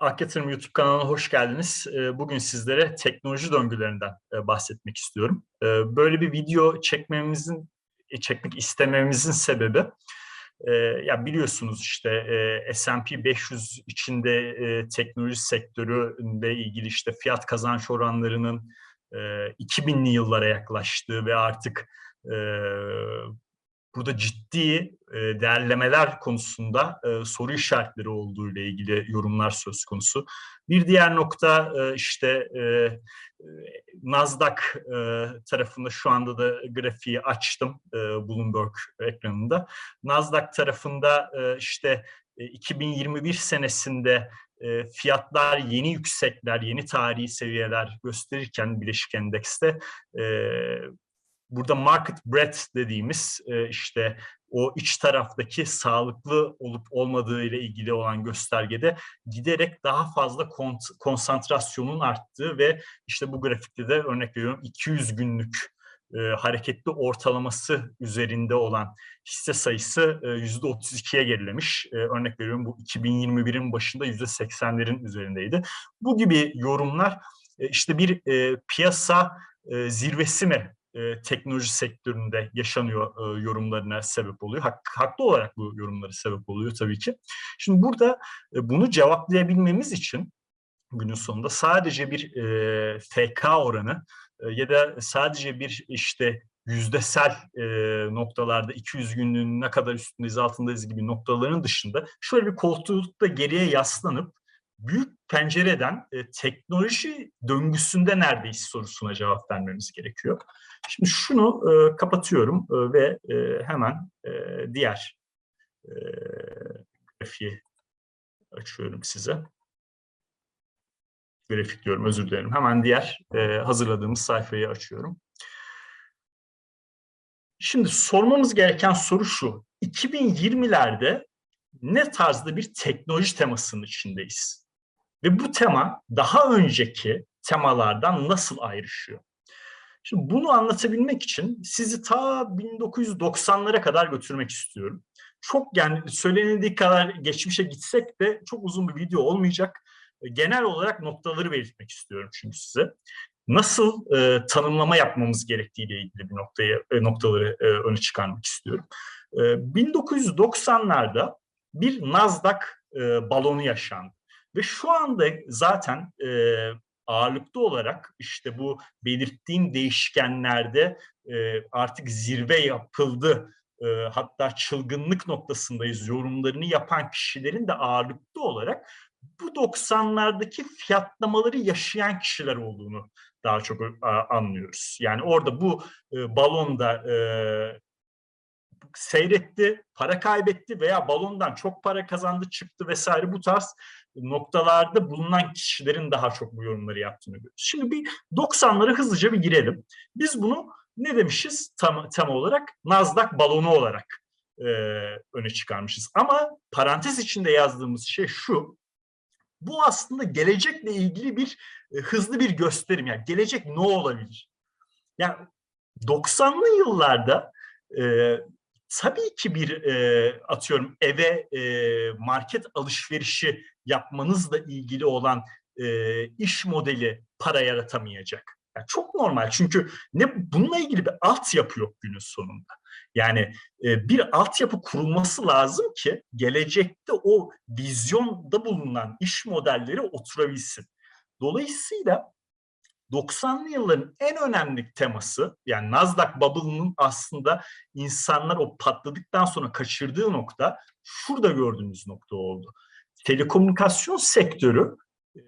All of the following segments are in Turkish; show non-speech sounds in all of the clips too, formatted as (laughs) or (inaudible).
Ak Yatırım YouTube kanalına hoş geldiniz. Ee, bugün sizlere teknoloji döngülerinden e, bahsetmek istiyorum. Ee, böyle bir video çekmemizin, e, çekmek istememizin sebebi, e, ya biliyorsunuz işte S&P 500 içinde teknoloji sektörüyle ilgili işte fiyat kazanç oranlarının 2000'li yıllara yaklaştığı ve artık burada ciddi e, değerlemeler konusunda e, soru işaretleri olduğu ile ilgili yorumlar söz konusu. Bir diğer nokta e, işte e, Nasdaq e, tarafında şu anda da grafiği açtım e, Bloomberg ekranında. Nasdaq tarafında e, işte e, 2021 senesinde e, fiyatlar yeni yüksekler, yeni tarihi seviyeler gösterirken Bileşik Endeks'te e, burada market breadth dediğimiz e, işte o iç taraftaki sağlıklı olup olmadığı ile ilgili olan göstergede giderek daha fazla konsantrasyonun arttığı ve işte bu grafikte de örnek veriyorum 200 günlük e, hareketli ortalaması üzerinde olan hisse sayısı e, %32'ye gerilemiş. E, örnek veriyorum bu 2021'in başında %80'lerin üzerindeydi. Bu gibi yorumlar e, işte bir e, piyasa e, zirvesi mi e, teknoloji sektöründe yaşanıyor e, yorumlarına sebep oluyor. Hak, haklı olarak bu yorumları sebep oluyor tabii ki. Şimdi burada e, bunu cevaplayabilmemiz için günün sonunda sadece bir FK oranı ya da sadece bir işte yüzdesel noktalarda 200 günlüğün ne kadar üstündeyiz altındayız gibi noktaların dışında şöyle bir koltukta geriye yaslanıp büyük pencereden e, teknoloji döngüsünde neredeyiz sorusuna cevap vermemiz gerekiyor. Şimdi şunu e, kapatıyorum e, ve e, hemen e, diğer e, grafiği açıyorum size. Grafik diyorum özür dilerim. Hemen diğer e, hazırladığımız sayfayı açıyorum. Şimdi sormamız gereken soru şu. 2020'lerde ne tarzda bir teknoloji temasının içindeyiz? Ve bu tema daha önceki temalardan nasıl ayrışıyor? Şimdi bunu anlatabilmek için sizi ta 1990'lara kadar götürmek istiyorum. Çok yani söylenildiği kadar geçmişe gitsek de çok uzun bir video olmayacak. Genel olarak noktaları belirtmek istiyorum çünkü size. Nasıl e, tanımlama yapmamız gerektiğiyle ilgili bir noktayı e, noktaları e, öne çıkarmak istiyorum. E, 1990'larda bir Nasdaq e, balonu yaşandı. Ve şu anda zaten e, ağırlıklı olarak işte bu belirttiğim değişkenlerde e, artık zirve yapıldı. E, hatta çılgınlık noktasındayız yorumlarını yapan kişilerin de ağırlıklı olarak bu 90'lardaki fiyatlamaları yaşayan kişiler olduğunu daha çok anlıyoruz. Yani orada bu e, balonda e, seyretti, para kaybetti veya balondan çok para kazandı, çıktı vesaire bu tarz noktalarda bulunan kişilerin daha çok bu yorumları yaptığını görüyoruz. Şimdi bir 90'ları hızlıca bir girelim. Biz bunu ne demişiz tam, tam olarak? Nasdaq balonu olarak e, öne çıkarmışız. Ama parantez içinde yazdığımız şey şu. Bu aslında gelecekle ilgili bir e, hızlı bir gösterim. Yani gelecek ne olabilir? Yani 90'lı yıllarda e, tabii ki bir e, atıyorum eve e, market alışverişi yapmanızla ilgili olan e, iş modeli para yaratamayacak. Yani çok normal çünkü ne bununla ilgili bir altyapı yok günün sonunda. Yani e, bir altyapı kurulması lazım ki gelecekte o vizyonda bulunan iş modelleri oturabilsin. Dolayısıyla 90'lı yılların en önemli teması yani Nasdaq Bubble'ının aslında insanlar o patladıktan sonra kaçırdığı nokta şurada gördüğünüz nokta oldu. Telekomünikasyon sektörü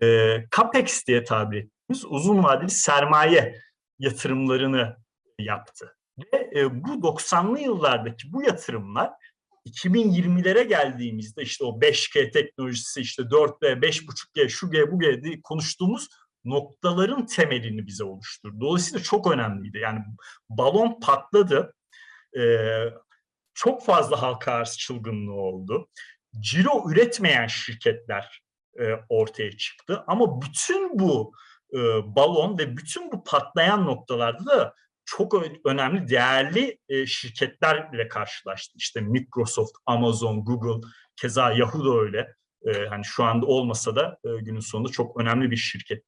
e, CAPEX diye tabir ettiğimiz uzun vadeli sermaye yatırımlarını yaptı. Ve e, bu 90'lı yıllardaki bu yatırımlar 2020'lere geldiğimizde işte o 5G teknolojisi işte 4G, 5.5G, şu G, bu G diye konuştuğumuz noktaların temelini bize oluşturdu. Dolayısıyla çok önemliydi. Yani balon patladı. Ee, çok fazla halka arz çılgınlığı oldu. Ciro üretmeyen şirketler e, ortaya çıktı. Ama bütün bu e, balon ve bütün bu patlayan noktalarda da çok önemli, değerli e, şirketlerle karşılaştı. İşte Microsoft, Amazon, Google, keza Yahoo da öyle. E, hani şu anda olmasa da e, günün sonunda çok önemli bir şirket.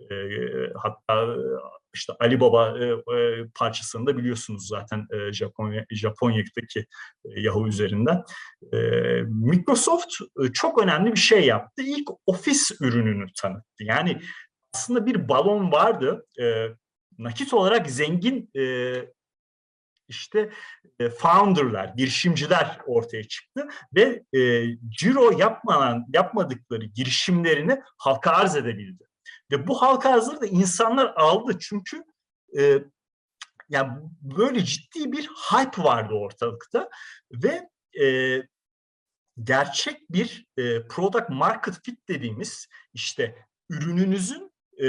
E, hatta işte Alibaba e, e, parçasını da biliyorsunuz zaten e, Japonya Japonya'daki e, Yahoo üzerinden. E, Microsoft e, çok önemli bir şey yaptı. İlk ofis ürününü tanıttı. Yani aslında bir balon vardı. E, nakit olarak zengin e, işte e, founderlar, girişimciler ortaya çıktı ve e, ciro yapmadan yapmadıkları girişimlerini halka arz edebildi. Ve bu halka arzları da insanlar aldı çünkü e, yani böyle ciddi bir hype vardı ortalıkta ve e, gerçek bir e, product market fit dediğimiz işte ürününüzün e,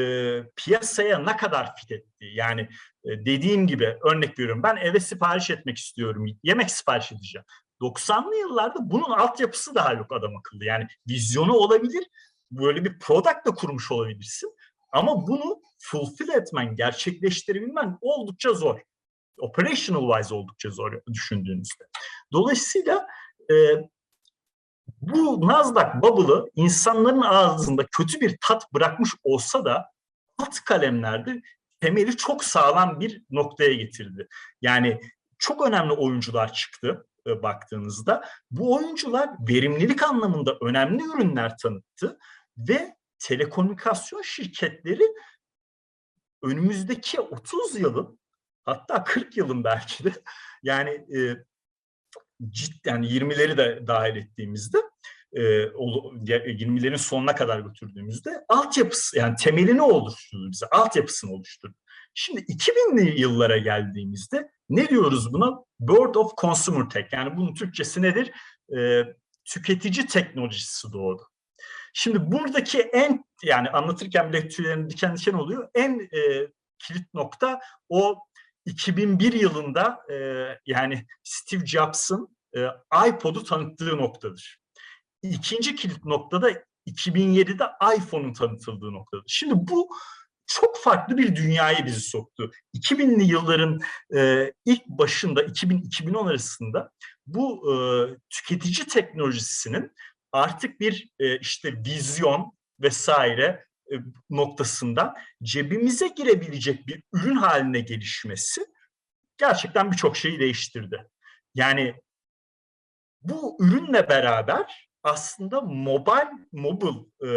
piyasaya ne kadar fit ettiği. Yani e, dediğim gibi örnek veriyorum ben eve sipariş etmek istiyorum, yemek sipariş edeceğim. 90'lı yıllarda bunun altyapısı daha yok adam akıllı. Yani vizyonu olabilir, böyle bir product da kurmuş olabilirsin. Ama bunu fulfill etmen, gerçekleştirebilmen oldukça zor. Operational wise oldukça zor düşündüğünüzde. Dolayısıyla e, bu Nasdaq bubble'ı insanların ağzında kötü bir tat bırakmış olsa da alt kalemlerde temeli çok sağlam bir noktaya getirdi. Yani çok önemli oyuncular çıktı e, baktığınızda. Bu oyuncular verimlilik anlamında önemli ürünler tanıttı ve telekomünikasyon şirketleri önümüzdeki 30 yılın hatta 40 yılın belki de yani e, cidden yani 20'leri de dahil ettiğimizde e, 20'lerin sonuna kadar götürdüğümüzde altyapısı yani temelini oluşturdu bize, altyapısını oluşturdu. Şimdi 2000'li yıllara geldiğimizde ne diyoruz buna? Bird of Consumer Tech. Yani bunun Türkçesi nedir? E, tüketici teknolojisi doğdu. Şimdi buradaki en yani anlatırken bile tüylerim diken diken oluyor. En e, kilit nokta o 2001 yılında e, yani Steve Jobs'ın e, iPod'u tanıttığı noktadır. İkinci kilit noktada 2007'de iPhone'un tanıtıldığı noktadır. Şimdi bu çok farklı bir dünyaya bizi soktu. 2000'li yılların e, ilk başında 2000-2010 arasında bu e, tüketici teknolojisinin artık bir e, işte vizyon vesaire noktasından cebimize girebilecek bir ürün haline gelişmesi gerçekten birçok şeyi değiştirdi. Yani bu ürünle beraber aslında mobile mobile e,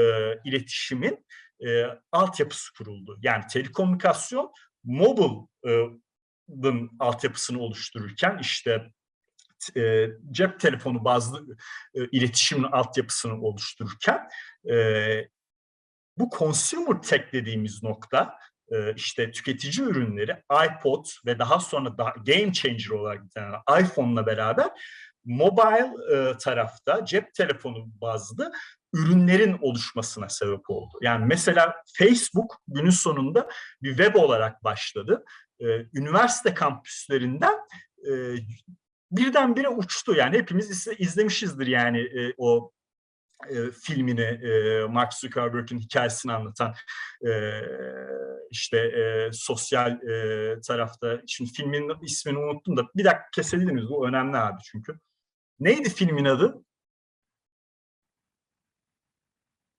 iletişimin e, altyapısı kuruldu. Yani telekomünikasyon mobile'ın altyapısını oluştururken işte e, cep telefonu bazlı e, iletişimin altyapısını oluştururken e, bu consumer tech dediğimiz nokta e, işte tüketici ürünleri iPod ve daha sonra daha game changer olarak nitelenen iPhone'la beraber mobile e, tarafta cep telefonu bazlı ürünlerin oluşmasına sebep oldu. Yani mesela Facebook günün sonunda bir web olarak başladı. E, üniversite kampüslerinden birdenbire uçtu. Yani hepimiz izlemişizdir yani o e, filmini e, Mark Zuckerberg'in hikayesini anlatan e, işte e, sosyal e, tarafta şimdi filmin ismini unuttum da bir dakika kesebilir miyiz? Bu önemli abi çünkü. Neydi filmin adı?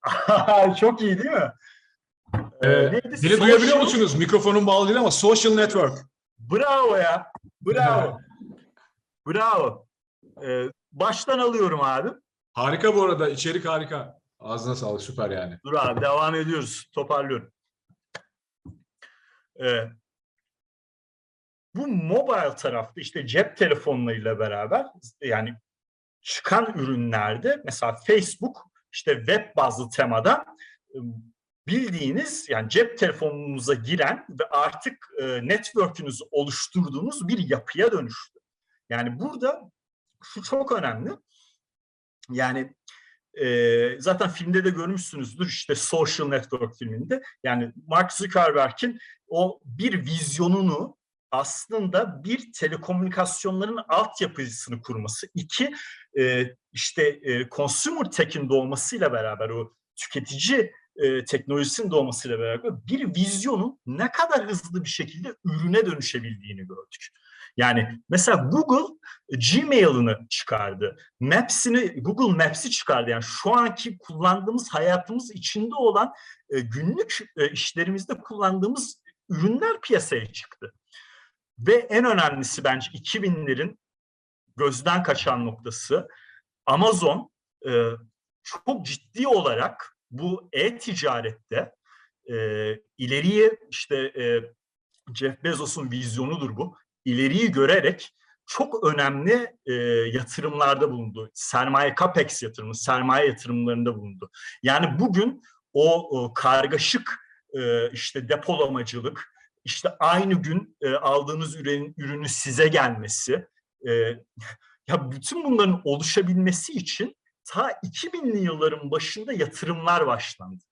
(laughs) Çok iyi değil mi? Ee, ee, beni duyabiliyor musunuz? Mikrofonum bağlı değil ama Social Network. Bravo ya. Bravo. (laughs) Bravo. Ee, baştan alıyorum abi. Harika bu arada. içerik harika. Ağzına sağlık. Süper yani. Dur abi devam ediyoruz. Toparlıyorum. Ee, bu mobile tarafta işte cep telefonlarıyla beraber yani çıkan ürünlerde mesela Facebook işte web bazlı temada bildiğiniz yani cep telefonunuza giren ve artık e, network'ünüzü oluşturduğunuz bir yapıya dönüştü. Yani burada şu çok önemli. Yani e, zaten filmde de görmüşsünüzdür işte Social Network filminde. Yani Mark Zuckerberg'in o bir vizyonunu aslında bir telekomünikasyonların altyapısını kurması, iki e, işte e, consumer tech'in doğmasıyla beraber o tüketici e, teknolojisinin doğmasıyla beraber bir vizyonun ne kadar hızlı bir şekilde ürüne dönüşebildiğini gördük. Yani mesela Google Gmail'ını çıkardı. Maps'ini, Google Maps'i çıkardı. Yani şu anki kullandığımız hayatımız içinde olan e, günlük e, işlerimizde kullandığımız ürünler piyasaya çıktı. Ve en önemlisi bence 2000'lerin gözden kaçan noktası Amazon e, çok ciddi olarak bu e-ticarette e, ileriye işte e, Jeff Bezos'un vizyonudur bu. İleriyi görerek çok önemli e, yatırımlarda bulundu. Sermaye capex yatırımı, sermaye yatırımlarında bulundu. Yani bugün o, o kargaşık e, işte depolamacılık, işte aynı gün e, aldığınız ürün, ürünü size gelmesi, e, (laughs) ya bütün bunların oluşabilmesi için ta 2000'li yılların başında yatırımlar başlandı.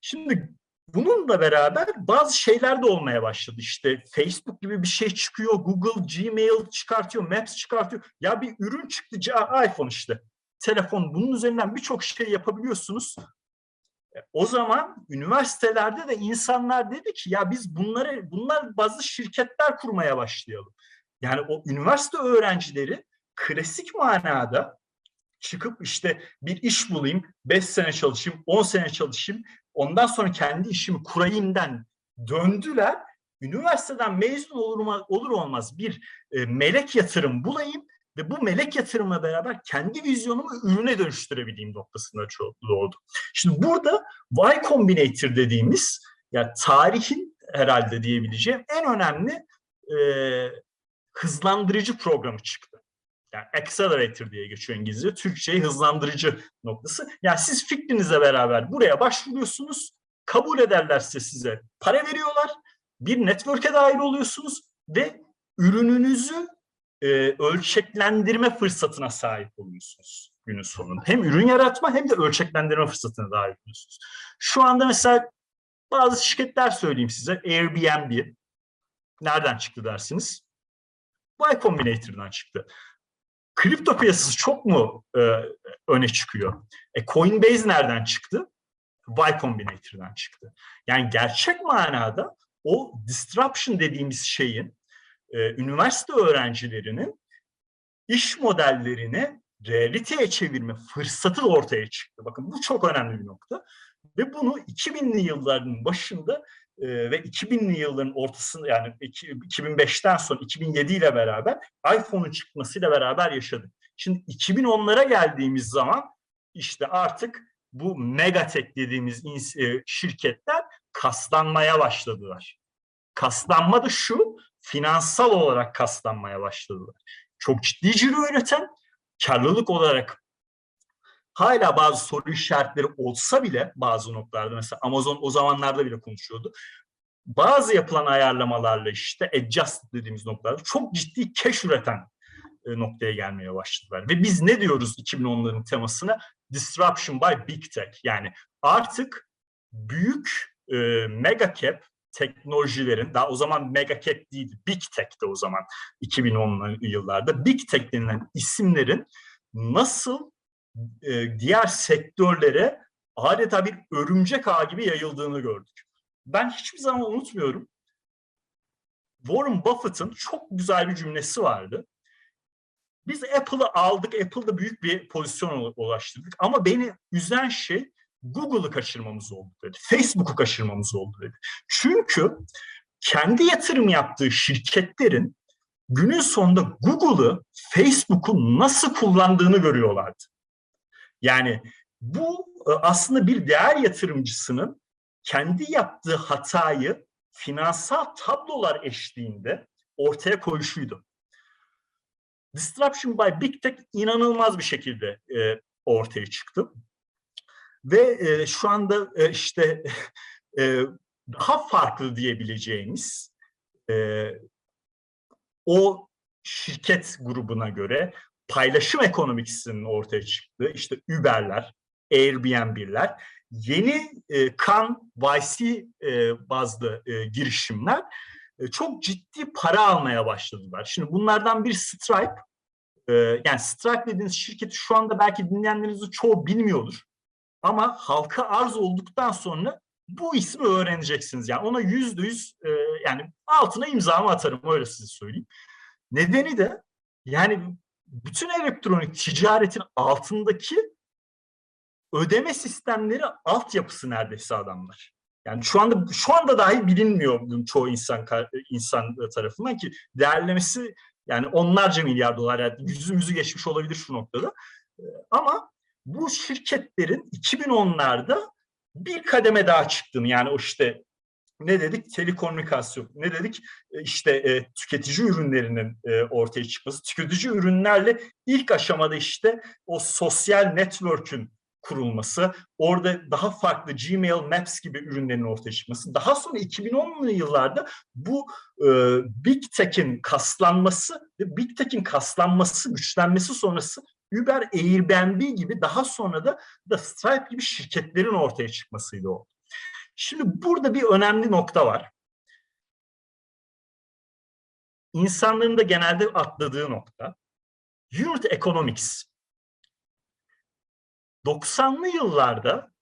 Şimdi bununla beraber bazı şeyler de olmaya başladı. İşte Facebook gibi bir şey çıkıyor, Google, Gmail çıkartıyor, Maps çıkartıyor. Ya bir ürün çıktı, iPhone işte. Telefon, bunun üzerinden birçok şey yapabiliyorsunuz. E, o zaman üniversitelerde de insanlar dedi ki ya biz bunları bunlar bazı şirketler kurmaya başlayalım. Yani o üniversite öğrencileri klasik manada çıkıp işte bir iş bulayım, 5 sene çalışayım, 10 sene çalışayım, ondan sonra kendi işimi kurayımdan döndüler. Üniversiteden mezun olur, olur olmaz bir e, melek yatırım bulayım ve bu melek yatırımla beraber kendi vizyonumu ürüne dönüştürebileyim noktasında doğdu. Şimdi burada Y Combinator dediğimiz yani tarihin herhalde diyebileceğim en önemli e, hızlandırıcı programı çıktı. Yani accelerator diye geçiyor İngilizce. Türkçe'yi hızlandırıcı noktası. Yani siz fikrinizle beraber buraya başvuruyorsunuz. Kabul ederlerse size para veriyorlar. Bir network'e dahil oluyorsunuz ve ürününüzü e, ölçeklendirme fırsatına sahip oluyorsunuz günün sonunda. Hem ürün yaratma hem de ölçeklendirme fırsatına dahil oluyorsunuz. Şu anda mesela bazı şirketler söyleyeyim size. Airbnb. Nereden çıktı dersiniz? Y Combinator'dan çıktı. Kripto piyasası çok mu e, öne çıkıyor? E, Coinbase nereden çıktı? Y Combinator'dan çıktı. Yani gerçek manada o disruption dediğimiz şeyin e, üniversite öğrencilerinin iş modellerini realiteye çevirme fırsatı da ortaya çıktı. Bakın bu çok önemli bir nokta. Ve bunu 2000'li yılların başında e, ve 2000'li yılların ortasında yani 2005'ten sonra 2007 ile beraber iPhone'un çıkmasıyla beraber yaşadık. Şimdi 2010'lara geldiğimiz zaman işte artık bu megatek dediğimiz e, şirketler kaslanmaya başladılar. Kaslanma da şu, finansal olarak kaslanmaya başladılar. Çok ciddi ciro üreten, karlılık olarak hala bazı soru işaretleri olsa bile bazı noktalarda mesela Amazon o zamanlarda bile konuşuyordu. Bazı yapılan ayarlamalarla işte adjust dediğimiz noktalarda çok ciddi cash üreten e, noktaya gelmeye başladılar. Ve biz ne diyoruz 2010'ların temasına? Disruption by Big Tech. Yani artık büyük e, mega cap teknolojilerin, daha o zaman mega cap değil, big tech'ti o zaman 2010'lı yıllarda. Big tech denilen isimlerin nasıl e, diğer sektörlere adeta bir örümcek ağı gibi yayıldığını gördük. Ben hiçbir zaman unutmuyorum. Warren Buffett'ın çok güzel bir cümlesi vardı. Biz Apple'ı aldık, Apple'da büyük bir pozisyon ulaştırdık. Ama beni üzen şey Google'ı kaçırmamız oldu dedi. Facebook'u kaçırmamız oldu dedi. Çünkü kendi yatırım yaptığı şirketlerin günün sonunda Google'ı, Facebook'u nasıl kullandığını görüyorlardı. Yani bu e, aslında bir değer yatırımcısının kendi yaptığı hatayı finansal tablolar eşliğinde ortaya koyuşuydu. Disruption by Big Tech inanılmaz bir şekilde e, ortaya çıktı. Ve e, şu anda e, işte (laughs) e, daha farklı diyebileceğimiz e, o şirket grubuna göre paylaşım ekonomisinin ortaya çıktığı işte Uber'ler, Airbnb'ler, yeni e, kan, YC e, bazlı e, girişimler e, çok ciddi para almaya başladılar. Şimdi bunlardan bir Stripe, e, yani Stripe dediğiniz şirketi şu anda belki dinleyenlerinizin çoğu bilmiyordur. Ama halka arz olduktan sonra bu ismi öğreneceksiniz. Yani ona yüzde yüz e, yani altına imzamı atarım öyle size söyleyeyim. Nedeni de yani bütün elektronik ticaretin altındaki ödeme sistemleri altyapısı neredeyse adamlar. Yani şu anda şu anda dahi bilinmiyor çoğu insan insan tarafından ki değerlemesi yani onlarca milyar dolar yani yüzümüzü geçmiş olabilir şu noktada. Ama bu şirketlerin 2010'larda bir kademe daha çıktığını yani o işte ne dedik telekomünikasyon ne dedik işte e, tüketici ürünlerinin e, ortaya çıkması tüketici ürünlerle ilk aşamada işte o sosyal network'ün kurulması, orada daha farklı Gmail, Maps gibi ürünlerin ortaya çıkması. Daha sonra 2010'lu yıllarda bu e, Big Tech'in kaslanması ve Big Tech'in kaslanması, güçlenmesi sonrası Uber, Airbnb gibi daha sonra da, da Stripe gibi şirketlerin ortaya çıkmasıydı o. Şimdi burada bir önemli nokta var. İnsanların da genelde atladığı nokta. Unit Economics. 90'lı yıllarda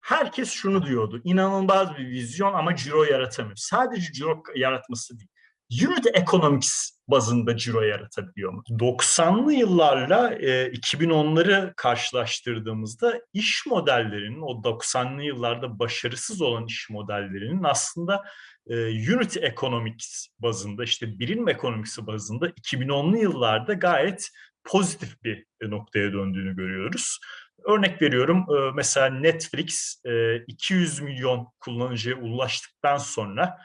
herkes şunu diyordu. İnanılmaz bir vizyon ama ciro yaratamıyor. Sadece ciro yaratması değil. Unit economics bazında ciro yaratabiliyor mu? 90'lı yıllarla e, 2010'ları karşılaştırdığımızda iş modellerinin o 90'lı yıllarda başarısız olan iş modellerinin aslında e, unit economics bazında işte birim ekonomisi bazında 2010'lu yıllarda gayet pozitif bir noktaya döndüğünü görüyoruz. Örnek veriyorum mesela Netflix 200 milyon kullanıcıya ulaştıktan sonra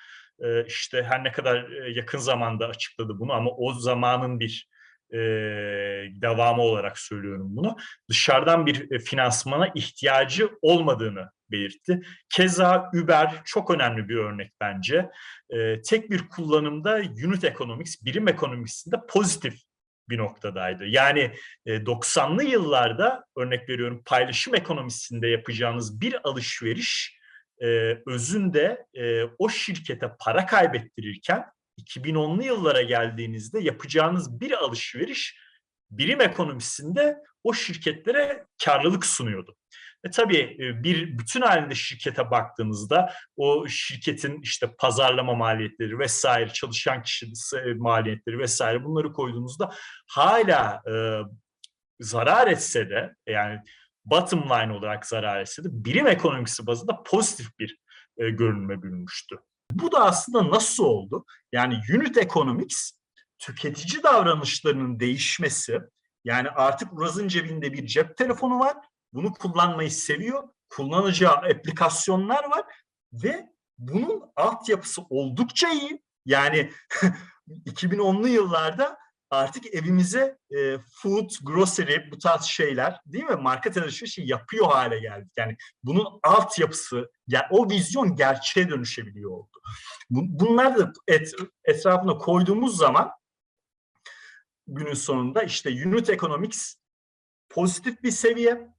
işte her ne kadar yakın zamanda açıkladı bunu ama o zamanın bir devamı olarak söylüyorum bunu. Dışarıdan bir finansmana ihtiyacı olmadığını belirtti. Keza Uber çok önemli bir örnek bence. tek bir kullanımda unit economics, birim ekonomisinde pozitif bir noktadaydı. Yani 90'lı yıllarda örnek veriyorum paylaşım ekonomisinde yapacağınız bir alışveriş özünde o şirkete para kaybettirirken 2010'lu yıllara geldiğinizde yapacağınız bir alışveriş birim ekonomisinde o şirketlere karlılık sunuyordu. E tabii bir bütün halinde şirkete baktığınızda o şirketin işte pazarlama maliyetleri vesaire, çalışan kişi maliyetleri vesaire bunları koyduğunuzda hala e, zarar etse de yani bottom line olarak zarar etse de birim ekonomisi bazında pozitif bir e, görünüme bürünmüştü. Bu da aslında nasıl oldu? Yani unit economics tüketici davranışlarının değişmesi yani artık Uraz'ın cebinde bir cep telefonu var bunu kullanmayı seviyor. Kullanacağı aplikasyonlar var ve bunun altyapısı oldukça iyi. Yani (laughs) 2010'lu yıllarda artık evimize e, food, grocery bu tarz şeyler değil mi? Market alışverişi yapıyor hale geldik. Yani bunun altyapısı, yani o vizyon gerçeğe dönüşebiliyor oldu. Bunlar da et, etrafına koyduğumuz zaman günün sonunda işte unit economics pozitif bir seviye,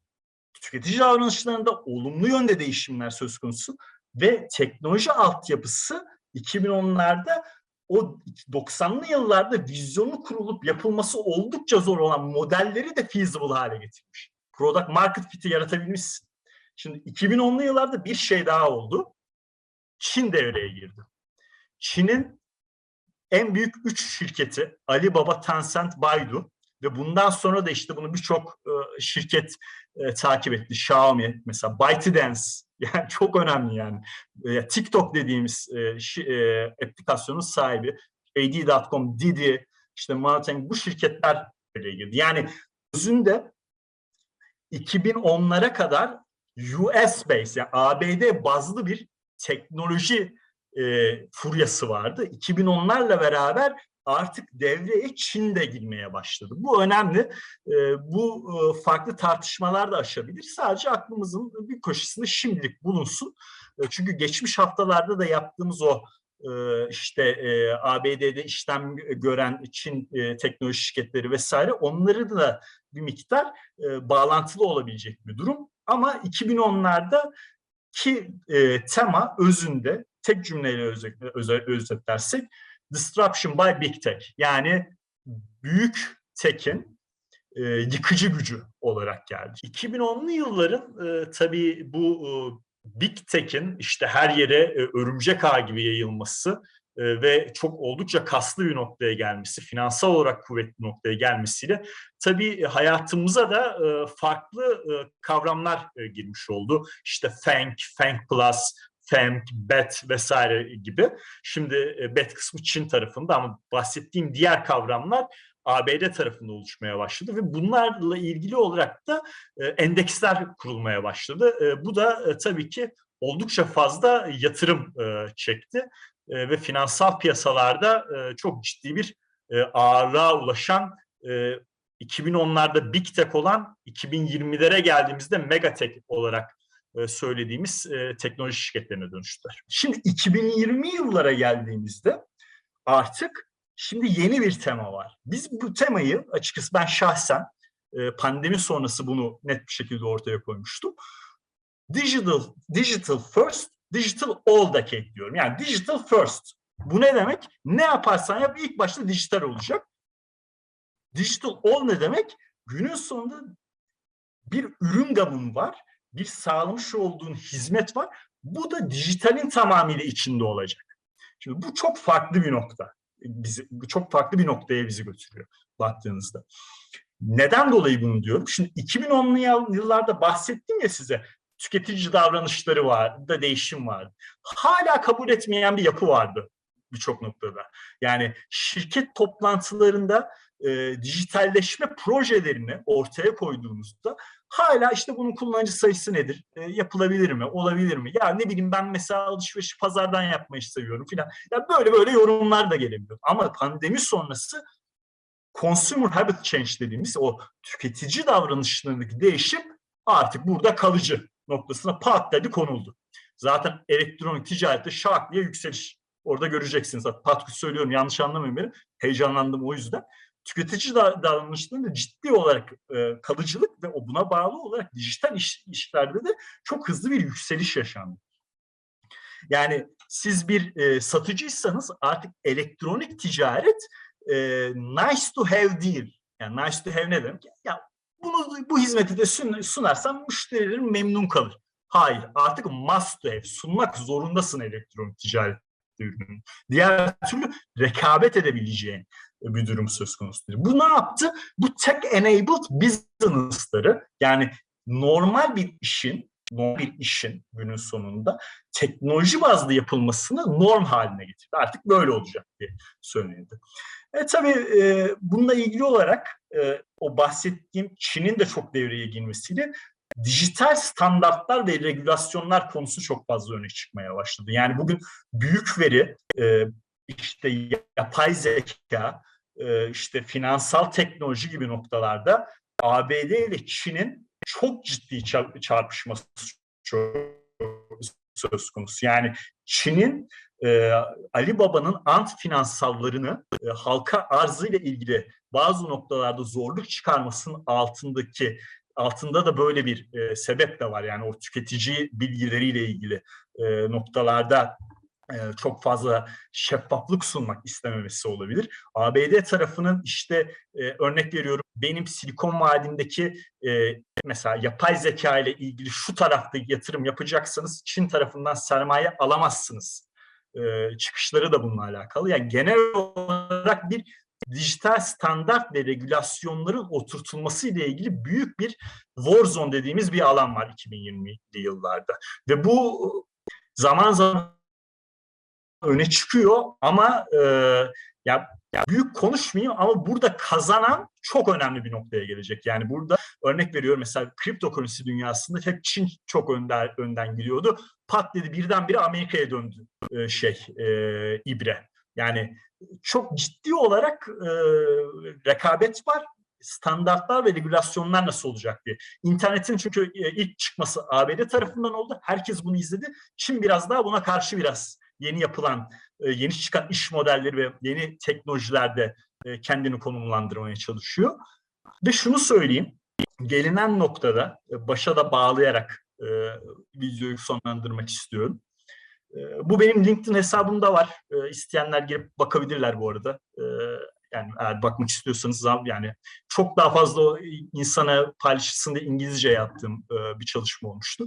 tüketici davranışlarında olumlu yönde değişimler söz konusu ve teknoloji altyapısı 2010'larda o 90'lı yıllarda vizyonu kurulup yapılması oldukça zor olan modelleri de feasible hale getirmiş. Product market fit'i yaratabilmişsin. Şimdi 2010'lu yıllarda bir şey daha oldu. Çin devreye girdi. Çin'in en büyük üç şirketi Alibaba, Tencent, Baidu ve bundan sonra da işte bunu birçok e, şirket e, takip etti. Xiaomi mesela ByteDance yani (laughs) çok önemli yani. E, TikTok dediğimiz e, şi, e, aplikasyonun sahibi AD.com, Didi, işte Mountain bu şirketler girdi. Yani özünde 2010'lara kadar US based yani ABD bazlı bir teknoloji e, furyası vardı. 2010'larla beraber artık devreye Çin de girmeye başladı. Bu önemli. Bu farklı tartışmalar da aşabilir. Sadece aklımızın bir köşesinde şimdilik bulunsun. Çünkü geçmiş haftalarda da yaptığımız o işte ABD'de işlem gören Çin teknoloji şirketleri vesaire onları da bir miktar bağlantılı olabilecek bir durum. Ama 2010'larda ki tema özünde tek cümleyle özetlersek disruption by big tech yani büyük tech'in e, yıkıcı gücü olarak geldi. 2010'lu yılların e, tabii bu e, Big Tech'in işte her yere e, örümcek ağ gibi yayılması e, ve çok oldukça kaslı bir noktaya gelmesi, finansal olarak kuvvetli noktaya gelmesiyle tabii hayatımıza da e, farklı e, kavramlar e, girmiş oldu. İşte FANG, FANG Plus, FANG, BET vesaire gibi. Şimdi e, BET kısmı Çin tarafında ama bahsettiğim diğer kavramlar ABD tarafında oluşmaya başladı ve bunlarla ilgili olarak da e, endeksler kurulmaya başladı. E, bu da tabii ki oldukça fazla yatırım çekti ve finansal piyasalarda çok ciddi bir ağırlığa ulaşan e, 2010'larda Big Tech olan 2020'lere geldiğimizde Mega Tech olarak söylediğimiz e, teknoloji şirketlerine dönüştüler. Şimdi 2020 yıllara geldiğimizde artık Şimdi yeni bir tema var. Biz bu temayı açıkçası ben şahsen e, pandemi sonrası bunu net bir şekilde ortaya koymuştum. Digital, digital first, digital all decade diyorum. Yani digital first. Bu ne demek? Ne yaparsan yap ilk başta dijital olacak. Digital all ne demek? Günün sonunda bir ürün gamın var. Bir sağlamış olduğun hizmet var. Bu da dijitalin tamamıyla içinde olacak. Şimdi bu çok farklı bir nokta bizi çok farklı bir noktaya bizi götürüyor baktığınızda. Neden dolayı bunu diyorum? Şimdi 2010'lu yıllarda bahsettim ya size tüketici davranışları var, da değişim vardı. Hala kabul etmeyen bir yapı vardı birçok noktada. Yani şirket toplantılarında e, dijitalleşme projelerini ortaya koyduğumuzda hala işte bunun kullanıcı sayısı nedir? E, yapılabilir mi? Olabilir mi? Ya ne bileyim ben mesela alışverişi pazardan yapmayı seviyorum filan. Ya böyle böyle yorumlar da gelebiliyor. Ama pandemi sonrası consumer habit change dediğimiz o tüketici davranışlarındaki değişim artık burada kalıcı noktasına pat dedi konuldu. Zaten elektronik ticarette şak diye yükseliş. Orada göreceksiniz. Patkut söylüyorum yanlış anlamayın beni. Heyecanlandım o yüzden tüketici davranışlarında ciddi olarak e, kalıcılık ve o buna bağlı olarak dijital iş, işlerde de çok hızlı bir yükseliş yaşandı. Yani siz bir e, satıcıysanız artık elektronik ticaret e, nice to have değil. Yani nice to have ne demek? Ya bunu bu hizmeti de sun, sunarsam müşterilerin memnun kalır. Hayır, artık must to have, sunmak zorundasın elektronik ticaret ürünü. Diğer türlü rekabet edebileceğin bir durum söz konusu. Bu ne yaptı? Bu tech-enabled business'ları yani normal bir işin normal bir işin günün sonunda teknoloji bazlı yapılmasını norm haline getirdi. Artık böyle olacak diye söylenildi. E, tabii e, bununla ilgili olarak e, o bahsettiğim Çin'in de çok devreye girmesiyle dijital standartlar ve regülasyonlar konusu çok fazla öne çıkmaya başladı. Yani bugün büyük veri, e, işte yapay zeka, e, işte finansal teknoloji gibi noktalarda ABD ile Çin'in çok ciddi çarpışması söz konusu. Yani Çin'in e, Ali Baba'nın ant finansallarını e, halka arzı ile ilgili bazı noktalarda zorluk çıkarmasının altındaki altında da böyle bir e, sebep de var. Yani o tüketici bilgileriyle ilgili e, noktalarda çok fazla şeffaflık sunmak istememesi olabilir. ABD tarafının işte e, örnek veriyorum benim Silikon Vadisi'ndeki e, mesela yapay zeka ile ilgili şu tarafta yatırım yapacaksanız Çin tarafından sermaye alamazsınız. E, çıkışları da bununla alakalı. Yani genel olarak bir dijital standart ve regülasyonların oturtulması ile ilgili büyük bir war zone dediğimiz bir alan var 2020'li yıllarda. Ve bu zaman zaman öne çıkıyor ama e, ya, ya büyük konuşmayayım ama burada kazanan çok önemli bir noktaya gelecek. Yani burada örnek veriyorum mesela kripto currency dünyasında hep Çin çok önden, önden gidiyordu. Pat dedi birdenbire Amerika'ya döndü e, şey e, ibre. Yani çok ciddi olarak e, rekabet var standartlar ve regülasyonlar nasıl olacak diye. İnternetin çünkü e, ilk çıkması ABD tarafından oldu. Herkes bunu izledi. Çin biraz daha buna karşı biraz yeni yapılan, e, yeni çıkan iş modelleri ve yeni teknolojilerde e, kendini konumlandırmaya çalışıyor. Ve şunu söyleyeyim, gelinen noktada e, başa da bağlayarak videoyu sonlandırmak istiyorum. Bu benim LinkedIn hesabımda var. İsteyenler girip bakabilirler bu arada. Yani eğer bakmak istiyorsanız yani çok daha fazla insana paylaşılsın diye İngilizce yaptığım bir çalışma olmuştu.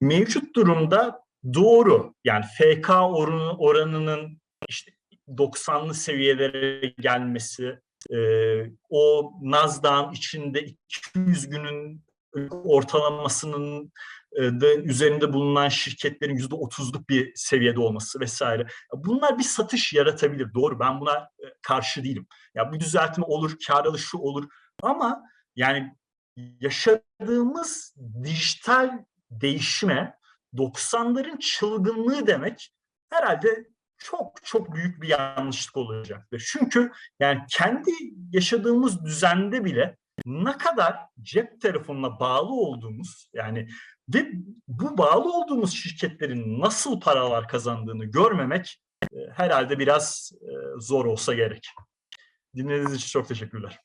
Mevcut durumda doğru yani FK oranı, oranının işte 90'lı seviyelere gelmesi, e, o Nasdaq'ın içinde 200 günün ortalamasının e, da üzerinde bulunan şirketlerin yüzde otuzluk bir seviyede olması vesaire. Bunlar bir satış yaratabilir. Doğru ben buna e, karşı değilim. Ya bu düzeltme olur, kar alışı olur ama yani yaşadığımız dijital değişime 90'ların çılgınlığı demek herhalde çok çok büyük bir yanlışlık olacaktır. Çünkü yani kendi yaşadığımız düzende bile ne kadar cep telefonuna bağlı olduğumuz yani ve bu bağlı olduğumuz şirketlerin nasıl paralar kazandığını görmemek e, herhalde biraz e, zor olsa gerek. Dinlediğiniz için çok teşekkürler.